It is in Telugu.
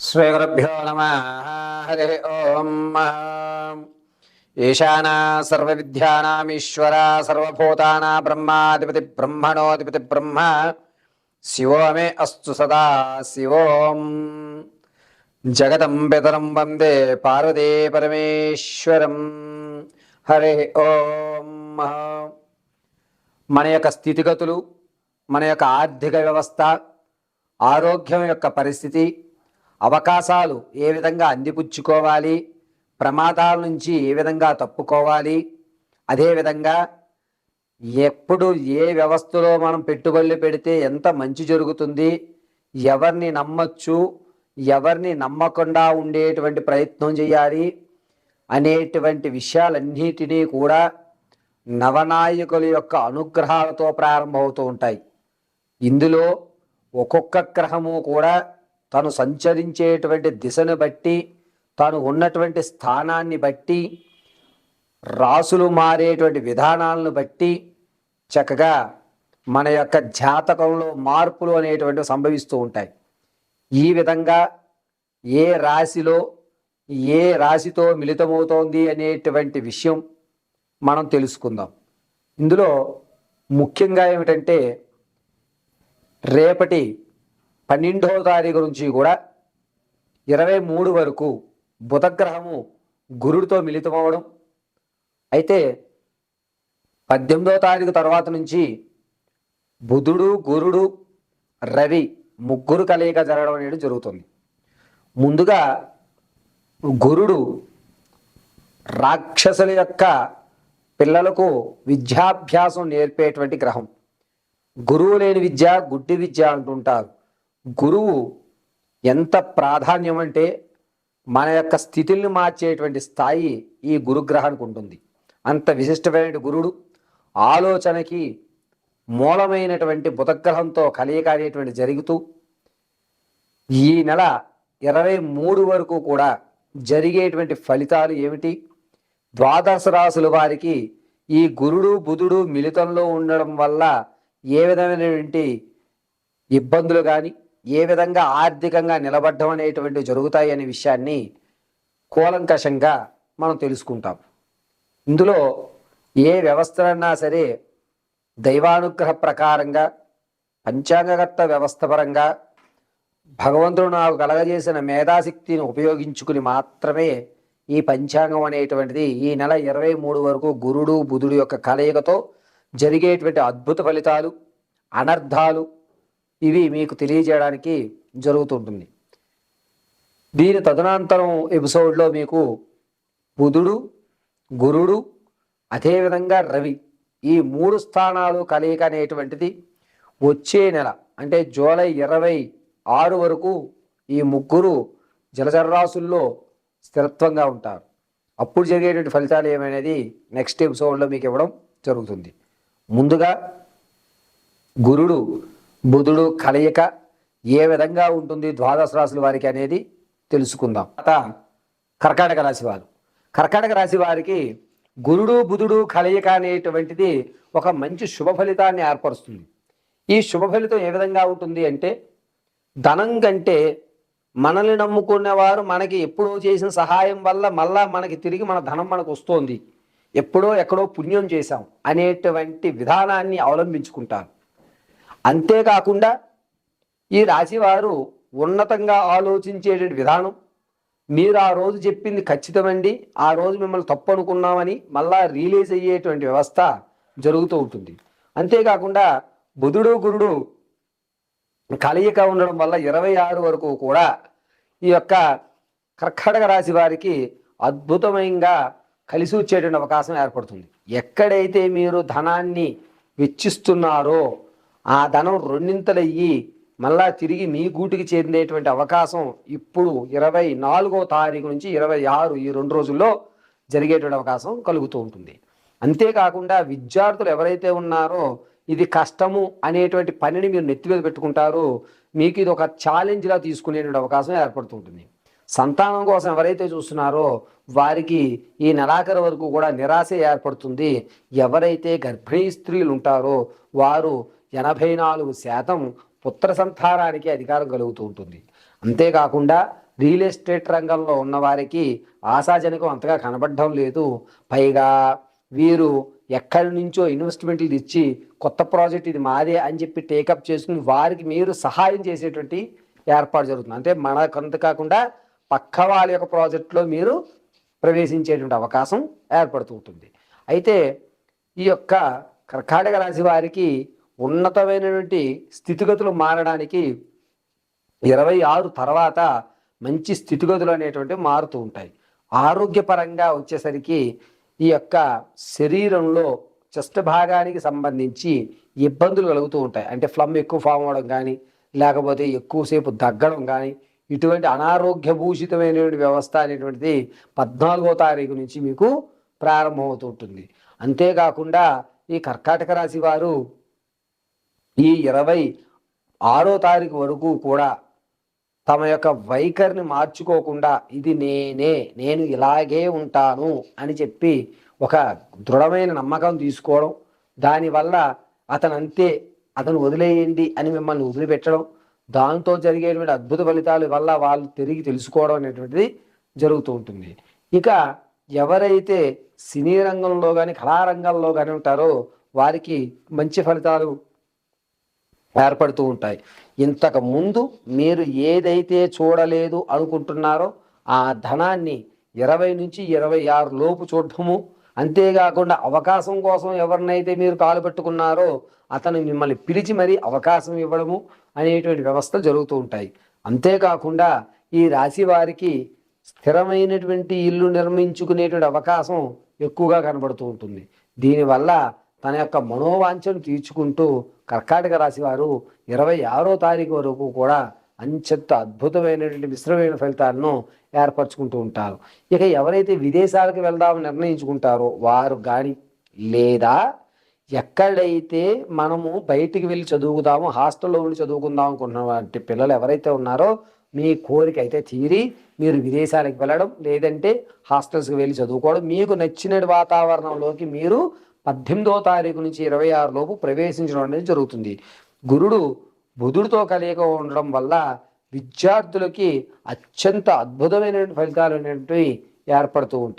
శ్రీగురుభ్యో నమ హరి ఓం ఈశానా సర్వవిద్యానామీశ్వర సర్వభూతానా బ్రహ్మాధిపతి బ్రహ్మణోధిపతి బ్రహ్మ శివో మే అస్తు సదా శివోం జగతం పితరం వందే పార్వతీ పరమేశ్వరం హరి ఓం మన యొక్క స్థితిగతులు మన యొక్క ఆర్థిక వ్యవస్థ ఆరోగ్యం యొక్క పరిస్థితి అవకాశాలు ఏ విధంగా అందిపుచ్చుకోవాలి ప్రమాదాల నుంచి ఏ విధంగా తప్పుకోవాలి అదేవిధంగా ఎప్పుడు ఏ వ్యవస్థలో మనం పెట్టుబడులు పెడితే ఎంత మంచి జరుగుతుంది ఎవరిని నమ్మచ్చు ఎవరిని నమ్మకుండా ఉండేటువంటి ప్రయత్నం చేయాలి అనేటువంటి విషయాలన్నిటినీ కూడా నవనాయకుల యొక్క అనుగ్రహాలతో ప్రారంభమవుతూ ఉంటాయి. ఇందులో ఒక్కొక్క గ్రహము కూడా తను సంచరించేటువంటి దిశను బట్టి తాను ఉన్నటువంటి స్థానాన్ని బట్టి రాసులు మారేటువంటి విధానాలను బట్టి చక్కగా మన యొక్క జాతకంలో మార్పులు అనేటువంటివి సంభవిస్తూ ఉంటాయి. ఈ విధంగా ఏ రాశిలో ఏ రాశితో మిళితమవుతోంది అనేటువంటి విషయం మనం తెలుసుకుందాం. ఇందులో ముఖ్యంగా ఏమిటంటే రేపటి పన్నెండవ తారీఖు నుంచి కూడా ఇరవై మూడు వరకు బుధగ్రహము గురుడితో మిళితమవడం. అయితే పద్దెనిమిదవ తారీఖు తర్వాత నుంచి బుధుడు గురుడు రవి ముగ్గురు కలయిక జరగడం అనేది జరుగుతుంది. ముందుగా గురుడు రాక్షసుల యొక్క పిల్లలకు విద్యాభ్యాసం నేర్పేటువంటి గ్రహం. గురువు లేని విద్య గుడ్డి విద్య అంటుంటారు. గురువు ఎంత ప్రాధాన్యం అంటే మన యొక్క స్థితిని మార్చేటువంటి స్థాయి ఈ గురుగ్రహానికి ఉంటుంది. అంత విశిష్టమైన గురుడు ఆలోచనకి మూలమైనటువంటి బుధగ్రహంతో కలయిక అనేటువంటి జరుగుతూ ఈ నెల ఇరవై మూడు వరకు కూడా జరిగేటువంటి ఫలితాలు ఏమిటి? ద్వాదశ రాసుల వారికి ఈ గురుడు బుధుడు మిళితంలో ఉండడం వల్ల ఏ విధమైనటువంటి ఇబ్బందులు కానీ ఏ విధంగా ఆర్థికంగా నిలబడ్డం అనేటువంటివి జరుగుతాయి అనే విషయాన్ని కూలంకషంగా మనం తెలుసుకుంటాం. ఇందులో ఏ వ్యవస్థలన్నా సరే దైవానుగ్రహ ప్రకారంగా పంచాంగకర్త వ్యవస్థ పరంగా భగవంతుడు నాకు కలగజేసిన మేధాశక్తిని ఉపయోగించుకుని మాత్రమే ఈ పంచాంగం అనేటువంటిది ఈ నెల ఇరవై మూడు వరకు గురుడు బుధుడు యొక్క కలయికతో జరిగేటువంటి అద్భుత ఫలితాలు అనర్థాలు ఇవి మీకు తెలియజేయడానికి జరుగుతుంటుంది. దీని తదనంతరం ఎపిసోడ్లో మీకు బుధుడు గురుడు అదేవిధంగా రవి ఈ మూడు స్థానాలు కలయిక అనేటువంటిది వచ్చే నెల అంటే జూలై ఇరవై ఆరు వరకు ఈ ముగ్గురు జలచరరాశుల్లో స్థిరత్వంగా ఉంటారు. అప్పుడు జరిగేటువంటి ఫలితాలు ఏమనేది నెక్స్ట్ ఎపిసోడ్లో మీకు ఇవ్వడం జరుగుతుంది. ముందుగా గురుడు బుధుడు కలయిక ఏ విధంగా ఉంటుంది ద్వాదశ రాశుల వారికి అనేది తెలుసుకుందాం. అత కర్కాటక రాశి వారు. కర్కాటక రాశి వారికి గురుడు బుధుడు కలయిక అనేటువంటిది ఒక మంచి శుభ ఫలితాన్ని ఏర్పరుస్తుంది. ఈ శుభ ఫలితం ఏ విధంగా ఉంటుంది అంటే ధనం కంటే మనల్ని నమ్ముకునేవారు మనకి ఎప్పుడో చేసిన సహాయం వల్ల మళ్ళా మనకి తిరిగి మన ధనం మనకు వస్తోంది. ఎప్పుడో ఎక్కడో పుణ్యం చేశాం అనేటువంటి విధానాన్ని అవలంబించుకుంటారు. అంతేకాకుండా ఈ రాశివారు ఉన్నతంగా ఆలోచించేటువంటి విధానం. మీరు ఆ రోజు చెప్పింది ఖచ్చితమండి. ఆ రోజు మిమ్మల్ని తప్పు అనుకున్నామని మళ్ళా రిలీజ్ అయ్యేటువంటి వ్యవస్థ జరుగుతూ ఉంటుంది. అంతేకాకుండా బుధుడు గురుడు కలయిక ఉండడం వల్ల ఇరవై ఆరు వరకు కూడా ఈ యొక్క కర్కాటక రాశి వారికి అద్భుతమైనగా కలిసి వచ్చేటువంటి అవకాశం ఏర్పడుతుంది. ఎక్కడైతే మీరు ధనాన్ని వెచ్చిస్తున్నారో ఆ ధనం రెండింతలయ్యి మళ్ళా తిరిగి మీ గూటికి చేరినటువంటి అవకాశం ఇప్పుడు ఇరవై నాలుగో తారీఖు నుంచి ఇరవై ఆరు ఈ రెండు రోజుల్లో జరిగేటువంటి అవకాశం కలుగుతూ ఉంటుంది. అంతేకాకుండా విద్యార్థులు ఎవరైతే ఉన్నారో ఇది కష్టము అనేటువంటి పనిని మీరు నెత్తి మీద పెట్టుకుంటారో. మీకు ఇది ఒక ఛాలెంజ్లా తీసుకునేటువంటి అవకాశం ఏర్పడుతుంటుంది సంతానం కోసం ఎవరైతే చూస్తున్నారో వారికి ఈ నెలాఖరు వరకు కూడా నిరాశ ఏర్పడుతుంది. ఎవరైతే గర్భిణీ స్త్రీలు ఉంటారో వారు ఎనభై నాలుగు శాతం పుత్ర సంతానానికి అధికారం కలుగుతూ ఉంటుంది. అంతేకాకుండా రియల్ ఎస్టేట్ రంగంలో ఉన్నవారికి ఆశాజనకం అంతగా కనబడడం లేదు. పైగా వీరు ఎక్కడి నుంచో ఇన్వెస్ట్మెంట్లు ఇచ్చి కొత్త ప్రాజెక్ట్ ఇది మాదే అని చెప్పి టేకప్ చేసుకుని వారికి మీరు సహాయం చేసేటువంటి ఏర్పాటు జరుగుతుంది. అంటే మనకంత కాకుండా పక్క వాళ్ళ యొక్క ప్రాజెక్టులో మీరు ప్రవేశించేటువంటి అవకాశం ఏర్పడుతూ ఉంటుంది. అయితే ఈ యొక్క కర్కాటక రాశి వారికి ఉన్నతమైనటువంటి స్థితిగతులు మారడానికి ఇరవై ఆరు తర్వాత మంచి స్థితిగతులు అనేటువంటివి మారుతూ ఉంటాయి. ఆరోగ్యపరంగా వచ్చేసరికి ఈ యొక్క శరీరంలో చెస్ట్ భాగానికి సంబంధించి ఇబ్బందులు కలుగుతూ ఉంటాయి. అంటే ఫ్లమ్ ఎక్కువ ఫామ్ అవడం కానీ లేకపోతే ఎక్కువసేపు దగ్గడం కానీ ఇటువంటి అనారోగ్యభూషితమైనటువంటి వ్యవస్థ అనేటువంటిది పద్నాలుగో తారీఖు నుంచి మీకు ప్రారంభమవుతూ ఉంటుంది. అంతేకాకుండా ఈ కర్కాటక రాశి వారు ఈ ఇరవై ఆరో తారీఖు వరకు కూడా తమ యొక్క వైఖరిని మార్చుకోకుండా ఇది నేనే నేను ఇలాగే ఉంటాను అని చెప్పి ఒక దృఢమైన నమ్మకం తీసుకోవడం దానివల్ల అతను అంతే అతను వదిలేయండి అని మిమ్మల్ని వదిలిపెట్టడం దాంతో జరిగేటువంటి అద్భుత ఫలితాల వల్ల వాళ్ళు తిరిగి తెలుసుకోవడం అనేటువంటిది జరుగుతూ ఉంటుంది. ఇక ఎవరైతే సినీ రంగంలో కానీ కళారంగంలో కానీ ఉంటారో వారికి మంచి ఫలితాలు ఏర్పడుతూ ఉంటాయి. ఇంతకు ముందు మీరు ఏదైతే చూడలేదు అనుకుంటున్నారో ఆ ధనాన్ని ఇరవై నుంచి ఇరవై ఆరు లోపు చూడటము అంతేకాకుండా అవకాశం కోసం ఎవరినైతే మీరు కాలు పెట్టుకున్నారో అతను మిమ్మల్ని పిలిచి మరీ అవకాశం ఇవ్వడము అనేటువంటి వ్యవస్థలు జరుగుతూ ఉంటాయి. అంతేకాకుండా ఈ రాశి వారికి స్థిరమైనటువంటి ఇల్లు నిర్మించుకునేటువంటి అవకాశం ఎక్కువగా కనబడుతూ ఉంటుంది. దీనివల్ల తన యొక్క మనోవాంఛను తీర్చుకుంటూ కర్కాటక రాశి వారు ఇరవై ఆరో తారీఖు వరకు కూడా అంచెత్త అద్భుతమైనటువంటి మిశ్రమైన ఫలితాలను ఏర్పరచుకుంటూ ఉంటారు. ఇక ఎవరైతే విదేశాలకు వెళ్దామని నిర్ణయించుకుంటారో వారు కానీ లేదా ఎక్కడైతే మనము బయటికి వెళ్ళి చదువుకుదాము హాస్టల్లో ఉండి చదువుకుందాం అనుకుంటున్న వంటి పిల్లలు ఎవరైతే ఉన్నారో మీ కోరిక అయితే తీరి మీరు విదేశాలకు వెళ్ళడం లేదంటే హాస్టల్స్కి వెళ్ళి చదువుకోవడం మీకు నచ్చిన వాతావరణంలోకి మీరు పద్దెనిమిదో తారీఖు నుంచి ఇరవై ఆరు లోపు ప్రవేశించడం అనేది జరుగుతుంది. గురుడు బుధుడితో కలియక ఉండడం వల్ల విద్యార్థులకి అత్యంత అద్భుతమైన ఫలితాలు అనేటివి ఏర్పడుతూ ఉంటాయి.